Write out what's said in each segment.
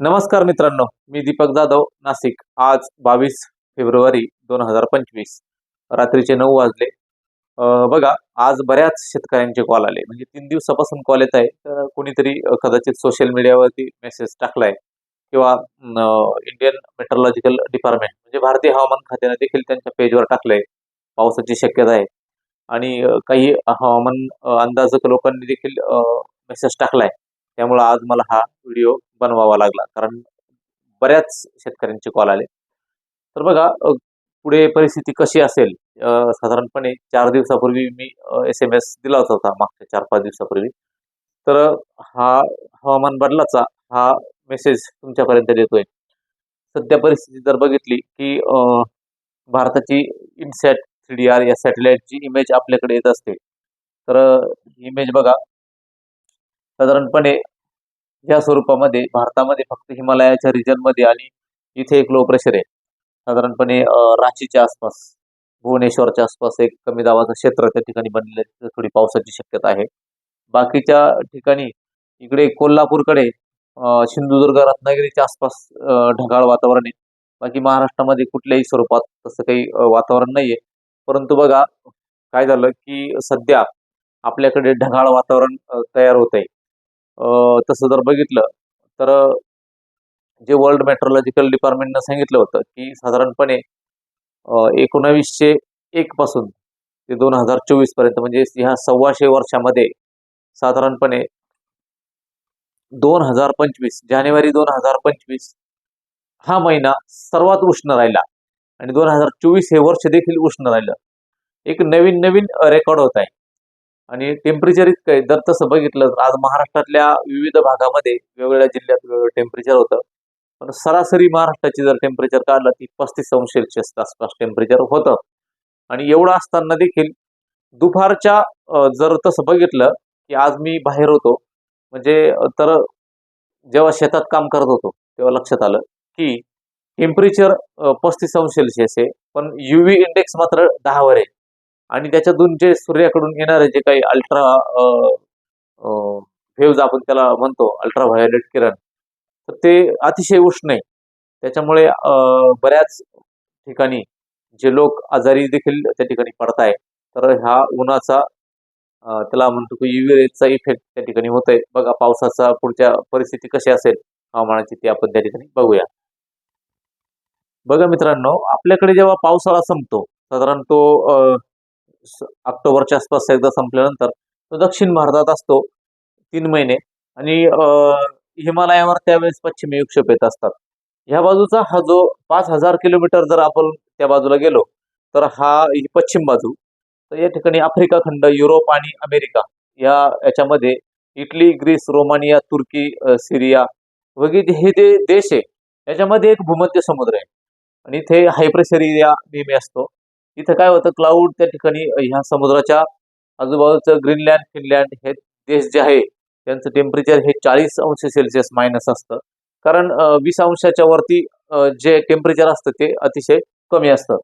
नमस्कार मित्रांनो मी दीपक जाधव नाशिक. आज बावीस फेब्रुवारी दोन हजार पंचवीस. रात्रीचे नऊ वाजले. बघा आज बऱ्याच शेतकऱ्यांचे कॉल आले. म्हणजे तीन दिवसापासून कॉल येत आहे. तर कोणीतरी कदाचित सोशल मीडियावरती मेसेज टाकलाय किंवा इंडियन मेट्रोलॉजिकल डिपार्टमेंट म्हणजे भारतीय हवामान खात्याने देखील त्यांच्या पेजवर टाकलंय. पावसाची शक्यता आहे. आणि काही हवामान अंदाजक लोकांनी देखील मेसेज टाकलाय. त्यामुळं आज मला हा व्हिडिओ बनवावा लागला. कारण बऱ्याच शेतकऱ्यांचे कॉल आले. तर बघा पुढे परिस्थिती कशी असेल? साधारणपणे चार दिवसापूर्वी मी एस एम एस दिला होता मागच्या चार पाच दिवसापूर्वी. तर हा हवामान बदलाचा हा मेसेज तुमच्यापर्यंत देतोय. सध्या परिस्थिती जर बघितली की भारताची इनसॅट थ्री डी आर या सॅटेलाइटची इमेज आपल्याकडे येत असते. तर इमेज बघा. साधारणपणे या स्वरूपामध्ये भारतामध्ये फक्त हिमालयाच्या रिजनमध्ये आणि इथे एक लो प्रेशर आहे. साधारणपणे रांचीच्या आसपास भुवनेश्वरच्या आसपास एक कमी दाबाचं क्षेत्र त्या ठिकाणी बनलेलं आहे तिथे थोडी पावसाची शक्यता आहे. बाकीच्या ठिकाणी इकडे कोल्हापूरकडे सिंधुदुर्ग रत्नागिरीच्या आसपास ढगाळ वातावरण आहे. बाकी महाराष्ट्रामध्ये कुठल्याही स्वरूपात तसं काही वातावरण नाही आहे परंतु बघा काय झालं की सध्या आपल्याकडे ढगाळ वातावरण तयार होत आहे तसं जर बघितलं तर जे वर्ल्ड मेट्रोलॉजिकल डिपार्टमेंटनं सांगितलं होतं की साधारणपणे एकोणावीसशे एक पासून ते दोन हजार चोवीसपर्यंत म्हणजे ह्या सव्वाशे वर्षामध्ये साधारणपणे दोन हजार पंचवीस जानेवारी दोन हजार पंचवीस हा महिना सर्वात उष्ण राहिला. आणि दोन हजार चोवीस हे वर्ष देखील उष्ण राहिलं. एक नवीन नवीन रेकॉर्ड होत आहे. आणि टेम्परेचर इतकं आहे. जर तसं बघितलं तर आज महाराष्ट्रातल्या विविध भागामध्ये वेगवेगळ्या जिल्ह्यात वेगवेगळं टेम्परेचर होतं. पण सरासरी महाराष्ट्राची जर टेम्परेचर काढलं ती पस्तीस अंश सेल्सिअस आसपास टेम्परेचर होतं. आणि एवढं असताना देखील दुपारच्या जर तसं बघितलं की आज मी बाहेर होतो म्हणजे तर जेव्हा शेतात काम करत होतो तेव्हा लक्षात आलं की टेम्परेचर पस्तीस अंश सेल्सिअस आहे. पण युव्ही इंडेक्स मात्र दहावर आहे. आणि त्याच्यातून जे सूर्याकडून येणारे जे काही अल्ट्रा व्हेव्ज आपण त्याला म्हणतो अल्ट्रा व्हायोलेट किरण तर ते अतिशय उष्ण आहे. त्याच्यामुळे बऱ्याच ठिकाणी जे लोक आजारी देखील त्या ठिकाणी पडताय तर ह्या उन्हाचा त्याला म्हणतो की युव्हिरेजचा इफेक्ट त्या ठिकाणी होत आहे. बघा पावसाचा पुढच्या परिस्थिती कशी असेल हवामानाची ती आपण त्या ठिकाणी बघूया. बघा मित्रांनो आपल्याकडे जेव्हा पावसाळा संपतो साधारण तो ऑक्टोबरच्या आसपास एकदा संपल्यानंतर तो दक्षिण भारतात असतो तीन महिने. आणि हिमालयावर त्यावेळेस पश्चिमी विक्षेप येत असतात. ह्या बाजूचा हा जो पाच हजार किलोमीटर जर आपण त्या बाजूला गेलो तर हा ही पश्चिम बाजू. तर या ठिकाणी आफ्रिका खंड युरोप आणि अमेरिका या याच्यामध्ये Italy Greece Romania Turkey Syria वगैरे हे जे देश आहे याच्यामध्ये एक भूमध्य समुद्र आहे. आणि इथे हायप्रेशर एरिया नेहमी असतो. इथं काय होतं क्लाउड त्या ठिकाणी ह्या समुद्राच्या आजूबाजूचं ग्रीनलँड फिनलँड हे देश जे आहे त्यांचं टेम्परेचर हे चाळीस अंश सेल्सिअस मायनस असतं. कारण वीस अंशाच्या वरती जे टेम्परेचर असतं ते अतिशय कमी असतं.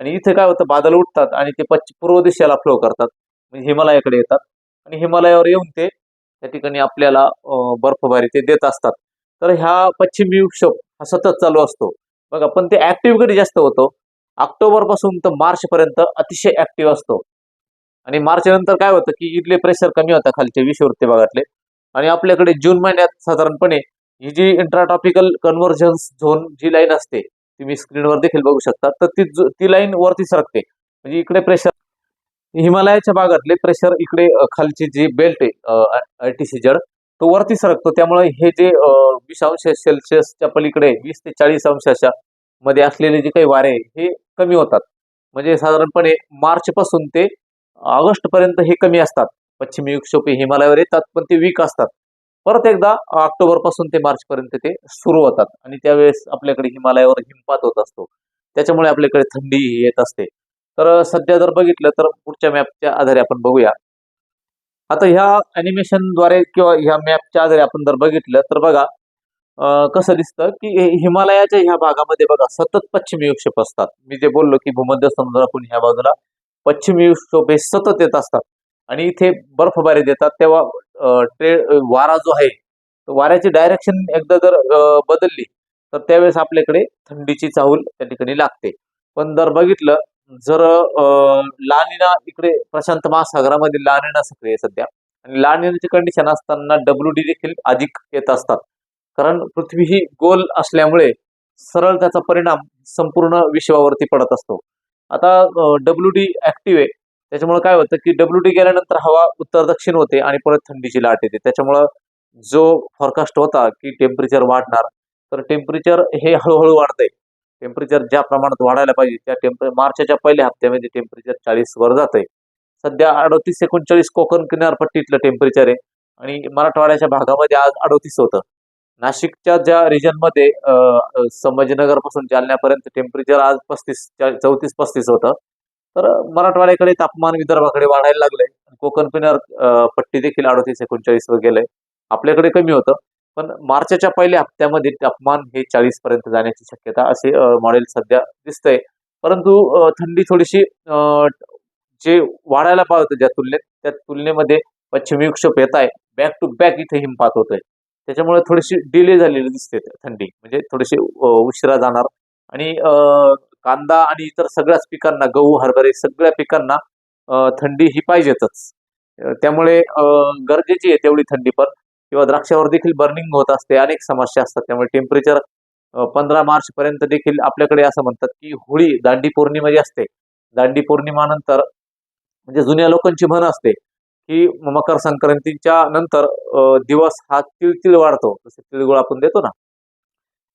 आणि इथे काय होतं बादल उठतात आणि ते पश्चिम पूर्व दिशेला फ्लो करतात. म्हणजे हिमालयाकडे येतात. आणि हिमालयावर येऊन ते त्या ठिकाणी आपल्याला बर्फबारी ते देत असतात. तर ह्या पश्चिमी विक्षोभ हा सतत चालू असतो. बघा पण ते ऍक्टिव्ह कधी जास्त होतो. ऑक्टोबरपासून तर मार्च पर्यंत अतिशय ऍक्टिव्ह असतो. आणि मार्च नंतर काय होतं की इथले प्रेशर कमी होतं खालचे विषुववृत्ती भागातले. आणि आपल्याकडे जून महिन्यात साधारणपणे ही जी इंट्राटॉपिकल कन्व्हर्जन्स झोन जी लाईन असते तुम्ही स्क्रीनवर देखील बघू शकता. तर ती ती लाईन वरती सरकते. म्हणजे इकडे प्रेशर हिमालयाच्या भागातले प्रेशर इकडे खालची जी बेल्ट आहे आय टी सी जड तो वरती सरकतो. त्यामुळे हे जे वीस अंश सेल्सिअसच्या पलीकडे वीस ते चाळीस अंशाच्या मध्ये असलेले जे काही वारे हे कमी होतात. म्हणजे साधारणपणे मार्च पासून ते ऑगस्ट पर्यंत हे कमी असतात. पश्चिमी विक्षोभ हिमालयावर येतात पण ते वीक असतात. परत एकदा ऑक्टोबरपासून ते मार्च पर्यंत ते सुरू होतात आणि त्यावेळेस आपल्याकडे हिमालयावर हिमपात होत असतो. त्याच्यामुळे आपल्याकडे थंडी ही येत असते. तर सध्या जर बघितलं तर पुढच्या मॅपच्या आधारे आपण बघूया. आता ह्या अॅनिमेशनद्वारे किंवा ह्या मॅपच्या आधारे आपण जर बघितलं तर बघा कसं दिसतं की हिमालयाच्या ह्या भागामध्ये बघा सतत पश्चिमी विक्षेप असतात. मी जे बोललो की भूमध्य समुद्रातून ह्या बाजूला पश्चिमी विक्षोभ हे सतत येत असतात. आणि इथे बर्फबारी देतात. तेव्हा ट्रे वारा जो आहे वाऱ्याची डायरेक्शन एकदा जर बदलली तर त्यावेळेस आपल्याकडे थंडीची चाहूल त्या ठिकाणी लागते. पण जर बघितलं जर लानिना इकडे प्रशांत महासागरामध्ये लानिना सक्रिय आहे सध्या. आणि लानिनाची कंडिशन असताना डब्ल्यू डी देखील अधिक येत असतात. कारण पृथ्वी ही गोल असल्यामुळे सरळ त्याचा परिणाम संपूर्ण विश्वावरती पडत असतो. आता डब्ल्यू डी ऍक्टिव्ह आहे. त्याच्यामुळे काय होतं की डब्ल्यू डी गेल्यानंतर हवा उत्तर दक्षिण होते आणि परत थंडीची लाट येते. त्याच्यामुळं जो फॉरकास्ट होता की टेम्परेचर वाढणार तर टेम्परेचर हे हळूहळू वाढतंय. टेम्परेचर ज्या प्रमाणात वाढायला पाहिजे त्या टेम्परे मार्चच्या पहिल्या हप्त्यामध्ये टेम्परेचर चाळीस वर जात आहे सध्या अडोतीस एकोणचाळीस कोकण किनारपट्टीतलं टेम्परेचर आहे आणि मराठवाड्याच्या भागामध्ये आज अडोतीस होतं. नाशिकच्या ज्या रिजनमध्ये संभाजीनगरपासून जालन्यापर्यंत टेम्परेचर आज पस्तीस चौतीस पस्तीस होतं. तर मराठवाड्याकडे तापमान विदर्भाकडे वाढायला लागलंय. कोकण किनार पट्टी देखील अडतीस एकोणचाळीस वर गेले आपल्याकडे कमी होतं. पण मार्चच्या पहिल्या हप्त्यामध्ये तापमान हे चाळीस पर्यंत जाण्याची शक्यता असे मॉडेल सध्या दिसतंय. परंतु थंडी थोडीशी जे वाढायला पाहत ज्या तुलनेत त्या तुलनेमध्ये पश्चिमी विक्षोभ येत आहे. बॅक टू बॅक इथे हिमपात होतोय. त्याच्यामुळे थोडीशी डिले झालेली दिसते थंडी. म्हणजे थोडीशी उशिरा जाणार. आणि कांदा आणि इतर सगळ्याच पिकांना गहू हरभरे सगळ्या पिकांना थंडी ही पाहिजेतच. त्यामुळे गरजेची आहे तेवढी थंडी पण. किंवा द्राक्षावर देखील बर्निंग होत असते अनेक समस्या असतात. त्यामुळे टेम्परेचर पंधरा मार्च पर्यंत देखील आपल्याकडे असं म्हणतात की होळी दांडी पौर्णिमा जी असते. दांडी पौर्णिमानंतर म्हणजे जुन्या लोकांची म्हण असते की मकर संक्रांतीच्या नंतर दिवस हा तिळतिळ वाढतो. जसे तिळगुळ आपण देतो ना.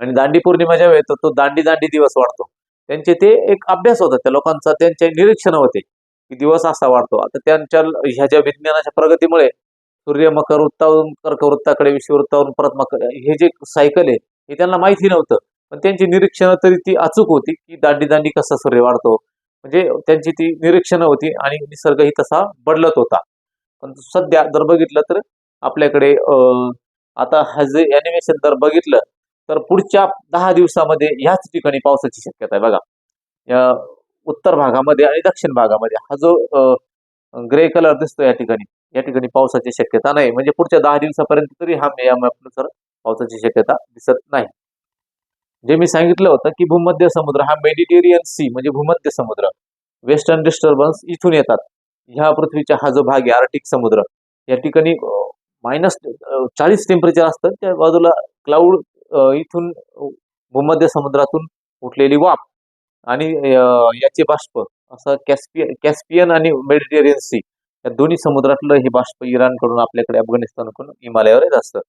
आणि दांडी पौर्णिमा ज्या तो दांडी दांडी दिवस वाढतो. त्यांचे ते एक अभ्यास होता. त्या लोकांचा त्यांचे निरीक्षण होते की दिवस असा वाढतो. आता त्यांच्या ह्या ज्या विज्ञानाच्या प्रगतीमुळे सूर्य मकर वृत्तावरून कर्क वृत्ताकडे विषुवृत्तावरून परत मकर हे जे सायकल आहे हे त्यांना माहिती नव्हतं. पण त्यांची निरीक्षणं तरी ती अचूक होती की दांडी दांडी कसा सूर्य वाढतो. म्हणजे त्यांची ती निरीक्षणं होती आणि निसर्गही तसा बदलत होता. पण सध्या जर बघितलं तर आपल्याकडे आता हा जे अॅनिमेशन जर बघितलं तर पुढच्या दहा दिवसामध्ये ह्याच ठिकाणी पावसाची शक्यता आहे बघा. या उत्तर भागामध्ये आणि दक्षिण भागामध्ये हा जो ग्रे कलर दिसतो या ठिकाणी या ठिकाणी पावसाची शक्यता नाही. म्हणजे पुढच्या दहा दिवसापर्यंत तरी हा या मॅपनुसार पावसाची शक्यता दिसत नाही. जे मी सांगितलं होतं की भूमध्य समुद्र हा मेडिटेरियन सी म्हणजे भूमध्य समुद्र वेस्टर्न डिस्टर्बन्स इथून येतात. ह्या पृथ्वीचा हा जो भाग आहे आर्टिक समुद्र या ठिकाणी मायनस चाळीस टेम्परेचर असतं. त्या बाजूला क्लाउड इथून भूमध्य समुद्रातून उठलेली वाफ आणि याचे बाष्प असं कॅस्पियन कॅस्पियन आणि मेडिटेरियन सी या दोन्ही समुद्रातलं हे बाष्प इराणकडून आपल्याकडे अफगाणिस्तानकडून हिमालयावर येत असतं.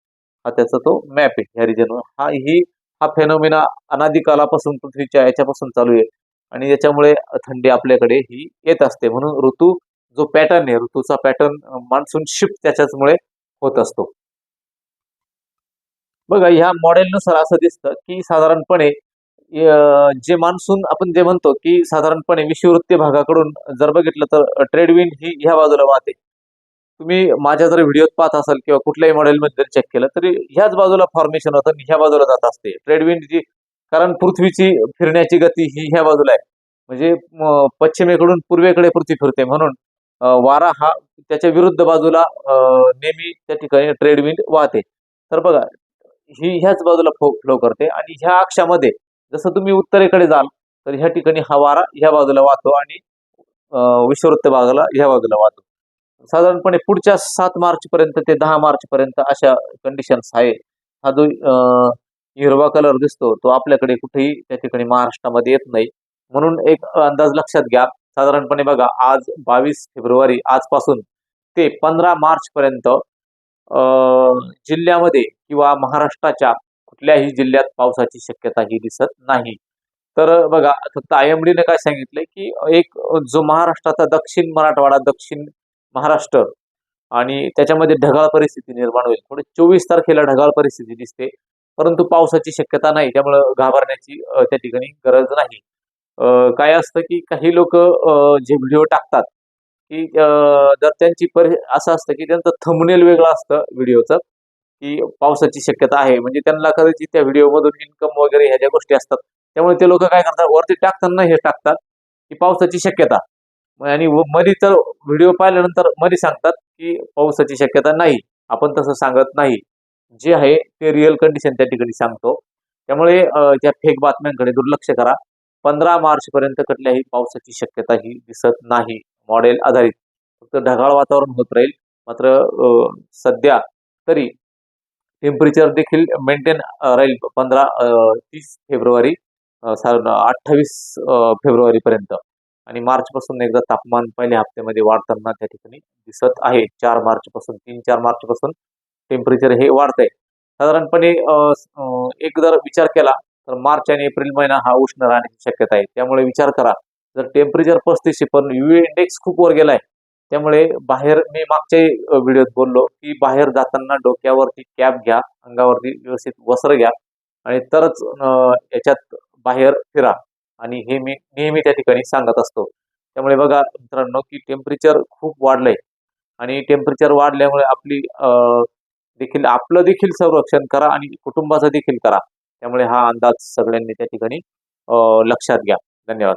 हा त्याचा तो मॅप आहे ह्या रिजनवर हा ही हा फेनोमिना अनादिकालापासून पृथ्वीच्या याच्यापासून चालू आहे. आणि याच्यामुळे थंडी आपल्याकडे ही येत असते. म्हणून ऋतू जो पॅटर्न आहे ऋतूचा पॅटर्न मान्सून शिफ्ट त्याच्याचमुळे होत असतो. बघा ह्या मॉडेलनुसार असं दिसतं की साधारणपणे जे मान्सून आपण जे म्हणतो की साधारणपणे विषुववृत्तीय भागाकडून जर बघितलं तर ट्रेडविंड ही ह्या बाजूला वाहते. तुम्ही माझ्या जर व्हिडिओत पाहत असाल किंवा कुठल्याही मॉडेलमध्ये जर चेक केलं तरी ह्याच बाजूला फॉर्मेशन होतं आणि ह्या बाजूला जात असते. ट्रेडविंड जी कारण पृथ्वीची फिरण्याची गती ही ह्या बाजूला आहे. म्हणजे पश्चिमेकडून पूर्वेकडे पृथ्वी फिरते म्हणून वारा हा त्याच्या विरुद्ध बाजूला नेहमी त्या ठिकाणी ट्रेडमिल वाहते. तर बघा ही ह्याच बाजूला फ्लो फ्लो करते आणि ह्या अक्षामध्ये जसं तुम्ही उत्तरेकडे जाल तर ह्या ठिकाणी हा वारा ह्या बाजूला वाहतो आणि अं, भागाला ह्या बाजूला वाहतो. साधारणपणे पुढच्या सात मार्च पर्यंत ते दहा मार्च पर्यंत अशा कंडिशन्स आहे. हा जो हिरवा कलर दिसतो तो आपल्याकडे कुठेही त्या ठिकाणी महाराष्ट्रामध्ये येत नाही. म्हणून एक अंदाज लक्षात घ्या साधारणपणे बघा आज बावीस फेब्रुवारी आजपासून ते पंधरा मार्च पर्यंत अं, जिल्ह्यामध्ये किंवा महाराष्ट्राच्या कुठल्याही जिल्ह्यात पावसाची शक्यता ही दिसत नाही. तर बघा फक्त आय एम डीने काय सांगितलंय की एक जो महाराष्ट्राचा दक्षिण मराठवाडा दक्षिण महाराष्ट्र आणि त्याच्यामध्ये ढगाळ परिस्थिती निर्माण होईल. थोडे चोवीस तारखेला ढगाळ परिस्थिती दिसते परंतु पावसाची शक्यता नाही. त्यामुळं घाबरण्याची त्या ठिकाणी गरज नाही. काय असतं की काही लोक जे व्हिडिओ टाकतात की जर त्यांची परि असं असतं की त्यांचं थंबनेल वेगळं असतं व्हिडिओचं की पावसाची शक्यता आहे. म्हणजे त्यांना कदाचित त्या व्हिडिओमधून इन्कम वगैरे ह्या ज्या गोष्टी असतात त्यामुळे ते लोक काय करतात वरती टाकताना हे टाकतात की पावसाची शक्यता. आणि व- मध्ये तर व्हिडिओ पाहिल्यानंतरमध्ये सांगतात की पावसाची शक्यता नाही आपण तसं सांगत नाही. जे आहे ते रिअल कंडिशन त्या ठिकाणी सांगतो. त्यामुळे त्या फेक बातम्यांकडे दुर्लक्ष करा. पंधरा मार्च पर्यंत कुठल्याही पावसाची शक्यता ही दिसत नाही. मॉडेल आधारित. फक्त ढगाळ वातावरण होत राहील. मात्र सध्या तरी टेम्परेचर देखील मेंटेन राहील पंधरा तीस फेब्रुवारी अठ्ठावीस फेब्रुवारीपर्यंत. आणि मार्च पासून एकदा तापमान पहिल्या हप्त्यामध्ये वाढताना त्या ठिकाणी दिसत आहे. चार मार्च पासून तीन चार मार्च पासून टेम्परेचर हे वाढतंय. साधारणपणे एक जर विचार केला तर मार्च आणि एप्रिल महिना हा उष्ण राहण्याची शक्यता आहे. त्यामुळे विचार करा जर टेम्परेचर पस्तीसशे पण यू इंडेक्स खूप वर गेलाय त्यामुळे बाहेर मी मागच्या व्हिडिओत बोललो की बाहेर जाताना डोक्यावरती कॅप घ्या अंगावरती व्यवस्थित वस्त्र घ्या आणि तरच याच्यात बाहेर फिरा. आणि हे मी नेहमी त्या ठिकाणी सांगत असतो. त्यामुळे बघा मित्रांनो की टेम्परेचर खूप वाढलंय. आणि टेम्परेचर वाढल्यामुळे आपली देखील आपलं देखील संरक्षण करा आणि कुटुंबाचं देखील करा. त्यामुळे हा अंदाज सगळ्यांनी त्या ठिकाणी लक्षात घ्या. धन्यवाद.